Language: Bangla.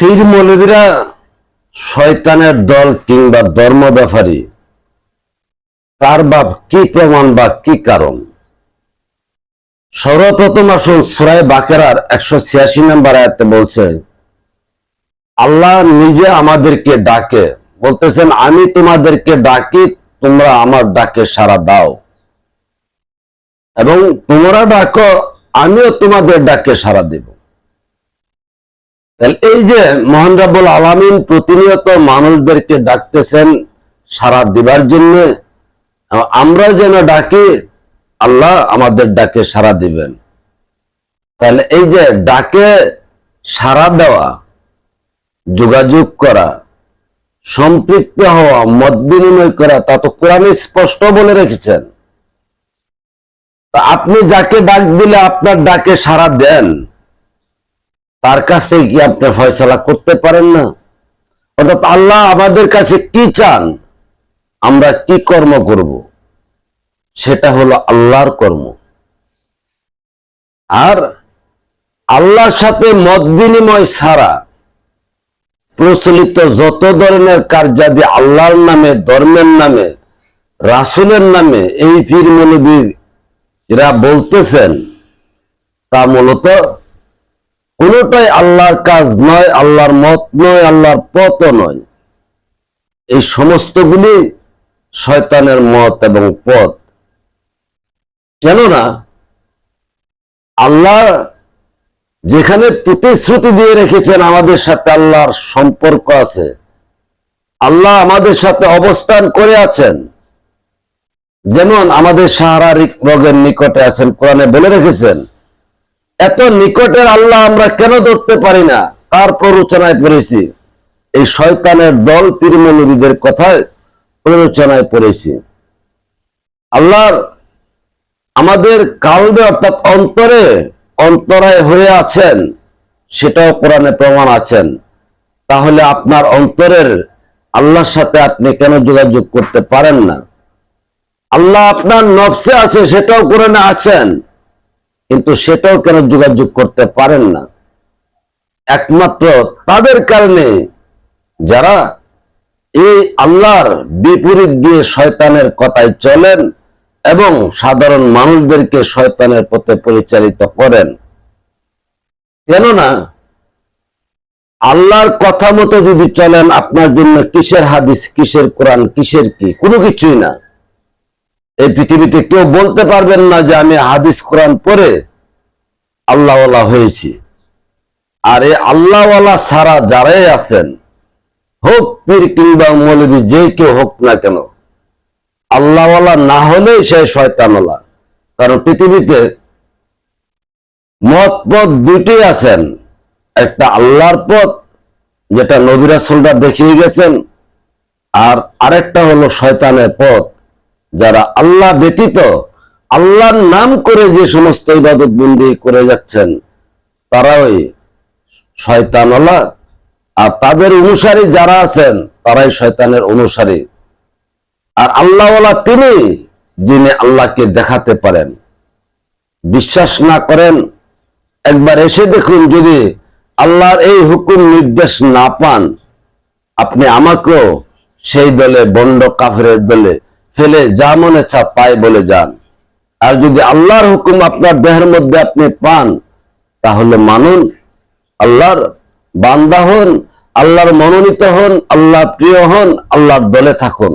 ফির মৌলবীরা শয়তানের দল কিংবা ধর্ম ব্যাপারী। তার বাপ কি প্রমাণ বা কি কারণ? সর্বপ্রথম আসুন সুরায় বাকেরার একশো ছিয়াশি নম্বর আয়াতে বলছে, আল্লাহ নিজে আমাদেরকে ডাকে। বলতেছেন, আমি তোমাদেরকে ডাকি, তোমরা আমার ডাকে সাড়া দাও। এবং তোমরা ডাকো, আমিও তোমাদের ডাকে সাড়া দেব। এই যে মোহন রাবুল আলমিন প্রতিনিয়ত মানুষদেরকে ডাকতেছেন সারা দিবার জন্য, আমরা যেন ডাকি, আল্লাহ আমাদের ডাকে সাড়া দিবেন। তাহলে এই যে ডাকে সাড়া দেওয়া, যোগাযোগ করা, সম্পৃক্ত হওয়া, মত বিনিময় করা, তা তো কোরআনে স্পষ্ট বলে রেখেছেন। তা আপনি যাকে ডাক দিলে আপনার ডাকে সাড়া দেন। তার কাছে গিয়ে আপনি ফয়সলা করতে পারেন না। অর্থাৎ আল্লাহ আমাদের কাছে কি চান, আমরা কি কর্ম করব, সেটা হলো আল্লাহর কর্ম। আর আল্লাহর সাথে মত বিনিময় ছাড়া প্রচলিত যত ধরনের কার্যাদি আল্লাহর নামে, ধর্মের নামে, রাসুলের নামে এই পীর মৌলবীর বলতেছেন, তা মূলত কোনটাই আল্লাহর কাজ নয়, আল্লাহর মত নয়, আল্লাহর পথও নয়। এই সমস্তগুলি শয়তানের মত এবং পথ। কেননা আল্লাহ যেখানে প্রতিশ্রুতি দিয়ে রেখেছেন আমাদের সাথে আল্লাহর সম্পর্ক আছে, আল্লাহ আমাদের সাথে অবস্থান করে আছেন। যেমন আমাদের শারীরিক রোগের নিকটে আছেন, কোরআনে বলে রেখেছেন এত নিকটের আল্লাহ আমরা কেন ধরতে পারি না? তার প্ররোচনায় পড়েছি? এই শয়তানের দল পীরমৌলবীদের কথায় প্ররোচনায় পড়েছি। আল্লাহর আমাদের কালবে অর্থাৎ অন্তরে অন্তরায় হয়ে আছেন, সেটাও কোরআনে প্রমাণ আছেন। তাহলে আপনার অন্তরের আল্লাহর সাথে আপনি কেন যোগাযোগ করতে পারেন না? আল্লাহ আপনার নফসে আছে, সেটাও কোরআনে আছেন। কিন্তু সেটাও কেন যোগাযোগ করতে পারেন না? একমাত্র তাদের কারণে যারা এই আল্লাহর বিপরীত দিয়ে শয়তানের কথায় চলেন এবং সাধারণ মানুষদেরকে শয়তানের পথে পরিচালিত করেন। কেননা আল্লাহর কথা মতো যদি চলেন, আপনার জন্য কিসের হাদিস, কিসের কোরআন, কিসের কি? কোনো কিছুই না। এই পৃথিবীতে কেউ বলতে পারবেন না যে আমি হাদিস কোরআন পড়ে আল্লাহওয়ালা হয়েছি। আর এই আল্লাহওয়ালা সারা যারাই আছেন, হোক পীর কিংবা মৌলবী যে কেউ হোক না কেন, আল্লাহওয়ালা না হলেই সে শয়তানওয়ালা। কারণ পৃথিবীতে মত পথ দুটি আছেন। একটা আল্লাহর পথ, যেটা নবিরাসুলরা দেখিয়ে গেছেন, আর আরেকটা হলো শয়তানের পথ। যারা আল্লাহ ব্যতীত, আল্লাহর নাম করে যে সমস্ত ইবাদত বন্দি করে যাচ্ছেন, তারাই শয়তানওয়ালা। আর তাদের অনুসারী যারা আছেন, তারাই শয়তানের অনুসারী। আর আল্লাহওয়ালা তিনি, যিনি আল্লাহকে দেখাতে পারেন। বিশ্বাস না করেন, একবার এসে দেখুন যদি আল্লাহর এই হুকুম নির্দেশ না পান, আপনি আমাকেও সেই দলে বন্ড কাফের দলে ফেলে যা মনে চা পায় বলে যান। আর যদি আল্লাহর হুকুম আপনার দেহের মধ্যে আপনি পান, তাহলে মানুন। আল্লাহর বান্দা হন, আল্লাহর মনোনীত হন আল্লাহ প্রিয় হন, আল্লাহর দলে থাকুন।